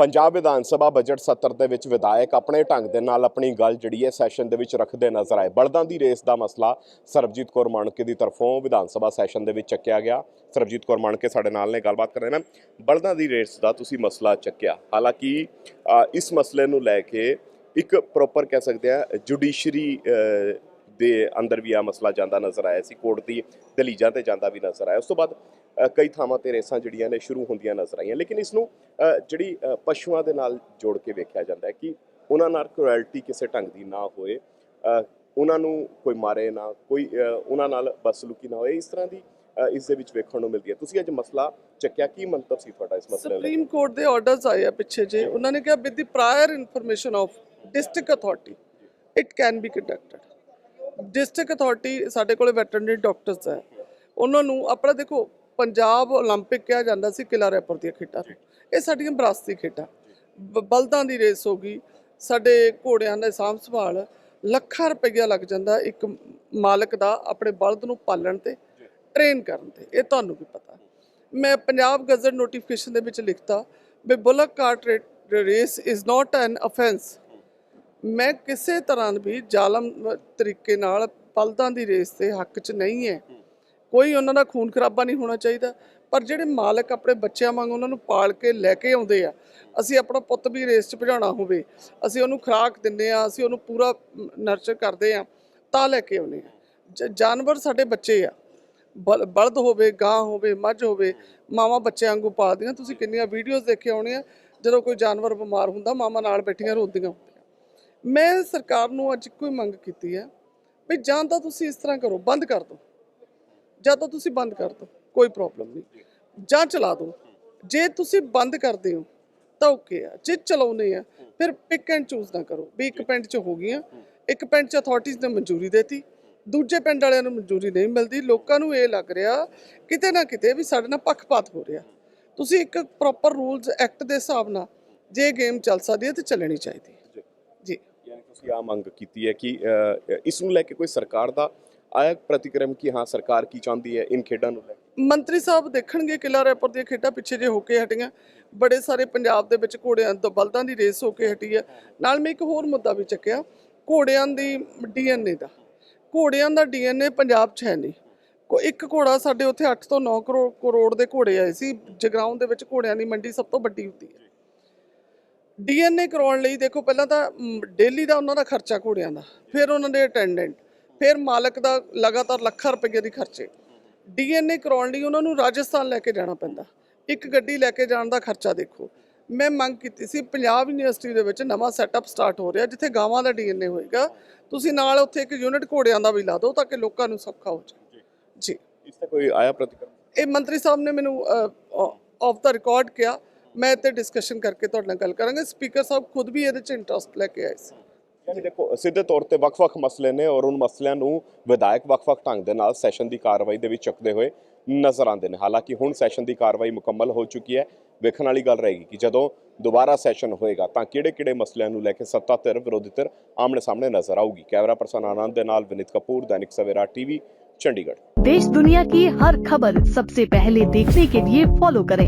Punjab Vidhan Sabha budget ਸੱਤਰ ਦੇ ਵਿੱਚ ਵਿਧਾਇਕ ਆਪਣੇ ਢੰਗ ਦੇ ਨਾਲ ਆਪਣੀ ਗੱਲ ਜਿਹੜੀ ਹੈ ਸੈਸ਼ਨ ਦੇ ਵਿੱਚ ਰੱਖਦੇ ਨਜ਼ਰ ਆਏ। ਬਲਦਾਂ ਦੀ ਰੇਸ ਦਾ ਮਸਲਾ ਸਰਬਜੀਤ ਕੌਰ ਮਾਣਕੇ ਦੀ ਤਰਫੋਂ ਵਿਧਾਨ ਸਭਾ ਸੈਸ਼ਨ ਦੇ ਵਿੱਚ ਚੱਕਿਆ ਗਿਆ। ਸਰਬਜੀਤ ਕੌਰ ਮਾਣਕੇ ਸਾਡੇ ਨਾਲ ਨੇ, ਗੱਲਬਾਤ ਕਰ ਰਹੇ ਨੇ। ਬਲਦਾਂ ਦੀ ਰੇਸ ਦਾ ਤੁਸੀਂ ਮਸਲਾ ਚੱਕਿਆ। ਹਾਲਾਂਕਿ ਇਸ ਮਸਲੇ ਨੂੰ ਲੈ ਕੇ ਇੱਕ ਪ੍ਰੋਪਰ ਕਹਿ ਸਕਦੇ ਆ ਜੁਡੀਸ਼ਰੀ ਦੇ ਅੰਦਰ ਵੀ ਆ ਮਸਲਾ ਜਾਂਦਾ ਨਜ਼ਰ ਆਇਆ ਸੀ ਕੋਰਟ ਦੀ ਦਲੀਜਾਂ ਤੇ ਜਾਂਦਾ ਵੀ ਨਜ਼ਰ ਆਇਆ। ਉਸ ਤੋਂ ਬਾਅਦ ਕਈ ਥਾਵਾਂ ਤੇ ਰੇਸਾਂ ਜਿਹੜੀਆਂ ਨੇ ਸ਼ੁਰੂ ਹੁੰਦੀਆਂ ਨਜ਼ਰ ਆਈਆਂ ਲੇਕਿਨ ਇਸ ਨੂੰ ਜਿਹੜੀ ਪਸ਼ੂਆਂ ਦੇ ਨਾਲ ਜੋੜ ਕੇ ਵੇਖਿਆ ਜਾਂਦਾ ਹੈ ਕਿ ਉਹਨਾਂ ਨਾਲ ਕ੍ਰੂਐਲਟੀ ਕਿਸੇ ਢੰਗ ਦੀ ਨਾ ਹੋਏ ਉਹਨਾਂ ਨੂੰ ਕੋਈ ਮਾਰੇ ਨਾ ਕੋਈ ਉਹਨਾਂ ਨਾਲ ਬਦਸਲੂਕੀ ਨਾ ਹੋਏ ਇਸ ਤਰ੍ਹਾਂ ਦੀ ਇਸ ਦੇ ਵਿੱਚ ਵੇਖਣ ਨੂੰ ਮਿਲਦੀ ਹੈ। ਤੁਸੀਂ ਅੱਜ ਮਸਲਾ ਚੱਕਿਆ ਕੀ ਮੰਤਵ ਸੀ ਤੁਹਾਡਾ ਇਸ ਮਸਲੇ ਨੂੰ? ਸੁਪਰੀਮ ਕੋਰਟ ਦੇ ਆਰਡਰਸ ਆਏ ਆ ਪਿੱਛੇ ਜੇ ਉਹਨਾਂ ਨੇ ਕਿਹਾ with the prior information of district authority it can be conducted district authority ਸਾਡੇ ਕੋਲੇ ਵੈਟਰਨਰੀ ਡਾਕਟਰਸ ਹੈ ਉਹਨਾਂ ਨੂੰ ਆਪਣਾ ਦੇਖੋ ਪੰਜਾਬ 올림픽 ਕਿਹਾ ਜਾਂਦਾ ਸੀ ਕਿਲਾ ਰੈਪਰ ਦੀਆਂ ਖੇਡਾਂ ਨੂੰ ਇਹ ਸਾਡੀਆਂ ਵਿਰਾਸਤੀ ਖੇਡਾਂ ਬ- ਬਲਦਾਂ ਦੀ ਰੇਸ ਹੋ ਗਈ ਸਾਡੇ ਘੋੜਿਆਂ ਦਾ ਸਾਂਭ ਸੰਭਾਲ ਲੱਖਾਂ ਰੁਪਈਆ ਲੱਗ ਜਾਂਦਾ ਇੱਕ ਮਾਲਕ ਦਾ ਆਪਣੇ ਬਲਦ ਨੂੰ ਪਾਲਣ ਤੇ ਟ੍ਰੇਨ ਕਰਨ ਤੇ ਇਹ ਤੁਹਾਨੂੰ ਵੀ ਪਤਾ ਮੈਂ ਪੰਜਾਬ ਗਜ਼ਟ ਨੋਟੀਫਿਕੇਸ਼ਨ ਦੇ ਵਿੱਚ ਲਿਖਤਾ ਵੀ bullock cart race is not an offence ਮੈਂ ਕਿਸੇ ਤਰ੍ਹਾਂ ਵੀ ਜ਼ਾਲਮ ਤਰੀਕੇ ਨਾਲ ਬਲਦਾਂ ਦੀ ਰੇਸ ਦੇ ਹੱਕ 'ਚ ਨਹੀਂ ਹੈ। ਕੋਈ ਉਹਨਾਂ ਦਾ ਖੂਨ ਖਰਾਬਾ ਨਹੀਂ ਹੋਣਾ ਚਾਹੀਦਾ। ਪਰ ਜਿਹੜੇ ਮਾਲਕ ਆਪਣੇ ਬੱਚਿਆਂ ਵਾਂਗ ਉਹਨਾਂ ਨੂੰ ਪਾਲ ਕੇ ਲੈ ਕੇ ਆਉਂਦੇ ਆ ਅਸੀਂ ਆਪਣਾ ਪੁੱਤ ਵੀ ਰੇਸ 'ਚ ਭਜਾਉਣਾ ਹੋਵੇ ਅਸੀਂ ਉਹਨੂੰ ਖੁਰਾਕ ਦਿੰਦੇ ਆ ਅਸੀਂ ਉਹਨੂੰ ਪੂਰਾ ਨਰਚਰ ਕਰਦੇ ਆ ਤਾਂ ਲੈ ਕੇ ਆਉਂਦੇ ਆ। ਜਾਨਵਰ ਸਾਡੇ ਬੱਚੇ ਆ। ਬਲ- ਬਲਦ ਹੋਵੇ ਗਾਂ ਹੋਵੇ ਮੱਝ ਹੋਵੇ ਮਾਵਾਂ ਬੱਚਿਆਂ ਵਾਂਗੂ ਪਾਲਦੀਆਂ। ਤੁਸੀਂ ਕਿੰਨੀਆਂ ਵੀਡੀਓਜ਼ ਦੇਖੇ ਹੋਣੀਆਂ ਜਦੋਂ ਕੋਈ ਜਾਨਵਰ ਬਿਮਾਰ ਹੁੰਦਾ ਮਾਮਾ ਨਾਲ ਬੈਠੀਆਂ ਰੋਂਦੀਆਂ। ਮੈਂ ਸਰਕਾਰ ਨੂੰ ਅੱਜ ਕੋਈ ਮੰਗ ਕੀਤੀ ਹੈ ਵੀ ਜਾਂ ਤਾਂ ਤੁਸੀਂ ਇਸ ਤਰ੍ਹਾਂ ਕਰੋ ਬੰਦ ਕਰ ਦਿਓ। ਜਾਂ ਤਾਂ ਤੁਸੀਂ ਬੰਦ ਕਰ ਦਿਓ ਕੋਈ ਪ੍ਰੋਬਲਮ ਨਹੀਂ। ਜਾਂ ਚਲਾ ਦਿਓ। ਜੇ ਤੁਸੀਂ ਬੰਦ ਕਰਦੇ ਹੋ ਤਾਂ ਓਕੇ ਆ। ਜੇ ਚਲਾਉਨੇ ਆ ਫਿਰ ਪਿਕ ਐਂਡ ਚੂਜ਼ ਨਾ ਕਰੋ। ਵੀ ਇੱਕ ਪਿੰਡ 'ਚ ਹੋ ਗਈਆਂ ਇੱਕ ਪਿੰਡ 'ਚ ਅਥਾਰਟੀਜ਼ ਨੇ ਮਨਜ਼ੂਰੀ ਦਿੱਤੀ ਦੂਜੇ ਪਿੰਡ ਵਾਲਿਆਂ ਨੂੰ ਮਨਜ਼ੂਰੀ ਨਹੀਂ ਮਿਲਦੀ। ਲੋਕਾਂ ਨੂੰ ਇਹ ਲੱਗ ਰਿਹਾ ਕਿਤੇ ਨਾ ਕਿਤੇ ਵੀ ਸਾਡੇ ਨਾਲ ਪੱਖਪਾਤ ਹੋ ਰਿਹਾ। ਤੁਸੀਂ ਇੱਕ ਪ੍ਰੋਪਰ ਰੂਲਸ ਐਕਟ ਦੇ ਹਿਸਾਬ ਨਾਲ ਜੇ ਗੇਮ ਚੱਲ ਸਕਦੀ ਹੈ ਤੇ ਚੱਲਣੀ ਚਾਹੀਦੀ ਹੈ। ਜੀ। ਤੁਸੀਂ ਆ ਮੰਗ ਕੀਤੀ ਹੈ ਕਿ ਇਸ ਨੂੰ ਲੈ ਕੇ ਕੋਈ ਸਰਕਾਰ ਦਾ ਆਇਆ ਪ੍ਰਤੀਕਰਮ ਕਿ ਹਾਂ, ਸਰਕਾਰ ਕੀ ਚਾਹੁੰਦੀ ਹੈ ਇਨ ਖੇਡਾਂ ਨੂੰ ਲੈ ਕੇ? ਮੰਤਰੀ ਸਾਹਿਬ ਦੇਖਣਗੇ ਕਿਲਾ ਰੈਪਰ ਦੀਆਂ ਖੇਡਾਂ ਪਿੱਛੇ ਜੇ ਹੋ ਕੇ ਹਟੀਆਂ। ਬੜੇ ਸਾਰੇ ਪੰਜਾਬ ਦੇ ਵਿੱਚ ਘੋੜਿਆਂ ਤੋਂ ਬਲਦਾਂ ਦੀ ਰੇਸ ਹੋ ਕੇ ਹਟੀ ਹੈ। ਨਾਲ ਮੈਂ ਇੱਕ ਹੋਰ ਮੁੱਦਾ ਵੀ ਚੱਕਿਆ, ਘੋੜਿਆਂ ਦੀ ਡੀਐਨਏ ਦਾ। ਘੋੜਿਆਂ ਦਾ ਡੀਐਨਏ ਪੰਜਾਬ 'ਚ ਹੈ ਨਹੀਂ। ਕੋ ਇੱਕ ਘੋੜਾ ਸਾਡੇ ਉੱਥੇ 8 ਤੋਂ 9 ਕਰੋੜ ਕਰੋੜ ਦੇ ਘੋੜੇ ਆਏ ਸੀ। ਜਗਰਾਉਂ ਦੇ ਵਿੱਚ ਘੋੜਿਆਂ ਦੀ ਮੰਡੀ ਸਭ ਤੋਂ ਵੱਡੀ ਹੁੰਦੀ ਹੈ। ਡੀਐਨਏ ਕਰਾਉਣ ਲਈ ਦੇਖੋ ਪਹਿਲਾਂ ਤਾਂ ਡੇਲੀ ਦਾ ਉਹਨਾਂ ਦਾ ਖਰਚਾ ਘੋੜਿਆਂ ਦਾ ਫਿਰ ਉਹਨਾਂ ਦੇ ਅਟੈਂਡੈਂਟ ਫਿਰ ਮਾਲਕ ਦਾ ਲਗਾਤਾਰ ਲੱਖਾਂ ਰੁਪਏ ਦੀ ਖਰਚੇ। ਡੀਐਨਏ ਕਰਾਉਣ ਲਈ ਉਹਨਾਂ ਨੂੰ ਰਾਜਸਥਾਨ ਲੈ ਕੇ ਜਾਣਾ ਪੈਂਦਾ। ਇੱਕ ਗੱਡੀ ਲੈ ਕੇ ਜਾਣ ਦਾ ਖਰਚਾ ਦੇਖੋ। ਮੈਂ ਮੰਗ ਕੀਤੀ ਸੀ ਪੰਜਾਬ ਯੂਨੀਵਰਸਿਟੀ ਦੇ ਵਿੱਚ ਨਵਾਂ ਸੈਟਅਪ ਸਟਾਰਟ ਹੋ ਰਿਹਾ ਜਿੱਥੇ ਗਾਵਾਂ ਦਾ ਡੀਐਨਏ ਹੋਏਗਾ। ਤੁਸੀਂ ਨਾਲ ਉੱਥੇ ਇੱਕ ਯੂਨਿਟ ਘੋੜਿਆਂ ਦਾ ਵੀ ਲਾ ਦਿਓ ਤਾਂ ਕਿ ਲੋਕਾਂ ਨੂੰ ਸੌਖਾ ਹੋ ਜਾਏ ਜੀ। ਇਸ ਤੇ ਕੋਈ ਆਇਆ ਪ੍ਰਤੀਕਰਮ? ਇਹ ਮੰਤਰੀ ਸਾਹਿਬ ਨੇ ਮੈਨੂੰ ਆਫ ਦਾ ਰਿਕਾਰਡ ਕਿਹਾ। ਮੈਂ ਤੇ ਡਿਸਕਸ਼ਨ ਕਰਕੇ ਤੁਹਾਡੇ ਨਾਲ ਗੱਲ ਕਰਾਂਗੇ ਸਪੀਕਰ ਸਾਹਿਬ ਖੁਦ ਵੀ ਇਹਦੇ ਚ ਇੰਟਰਸਟ ਲੈ ਕੇ ਆਏ ਸੀ ਯਾਨੀ ਦੇਖੋ ਸਿੱਧੇ ਤੌਰ ਤੇ ਵੱਖ-ਵੱਖ ਮਸਲੇ ਨੇ ਔਰ ਉਹਨਾਂ ਮਸਲਿਆਂ ਨੂੰ ਵਿਧਾਇਕ ਵੱਖ-ਵੱਖ ਢੰਗ ਦੇ ਨਾਲ ਸੈਸ਼ਨ ਦੀ ਕਾਰਵਾਈ ਦੇ ਵਿੱਚ ਚੱਕਦੇ ਹੋਏ ਨਜ਼ਰ ਆਉਂਦੇ ਨੇ ਹਾਲਾਂਕਿ ਹੁਣ ਸੈਸ਼ਨ ਦੀ ਕਾਰਵਾਈ ਮੁਕੰਮਲ ਹੋ ਚੁੱਕੀ ਹੈ ਵੇਖਣ ਵਾਲੀ ਗੱਲ ਰਹੇਗੀ ਕਿ ਜਦੋਂ ਦੁਬਾਰਾ ਸੈਸ਼ਨ ਹੋਏਗਾ ਤਾਂ ਕਿਹੜੇ-ਕਿਹੜੇ ਮਸਲਿਆਂ ਨੂੰ ਲੈ ਕੇ ਸੱਤਾ ਧਿਰ ਵਿਰੋਧੀ ਧਿਰ ਆਮਣੇ ਸਾਹਮਣੇ ਨਜ਼ਰ ਆਊਗੀ ਕੈਮਰਾ ਪਰਸਨ ਆਨੰਦ ਦੇ ਨਾਲ ਵਿਨੀਤ ਕਪੂਰ ਦੈਨਿਕ ਸਵੇਰਾ ਟੀਵੀ ਚੰਡੀਗੜ੍ਹ देश दुनिया की हर खबर सबसे पहले देखने के लिए फॉलो करें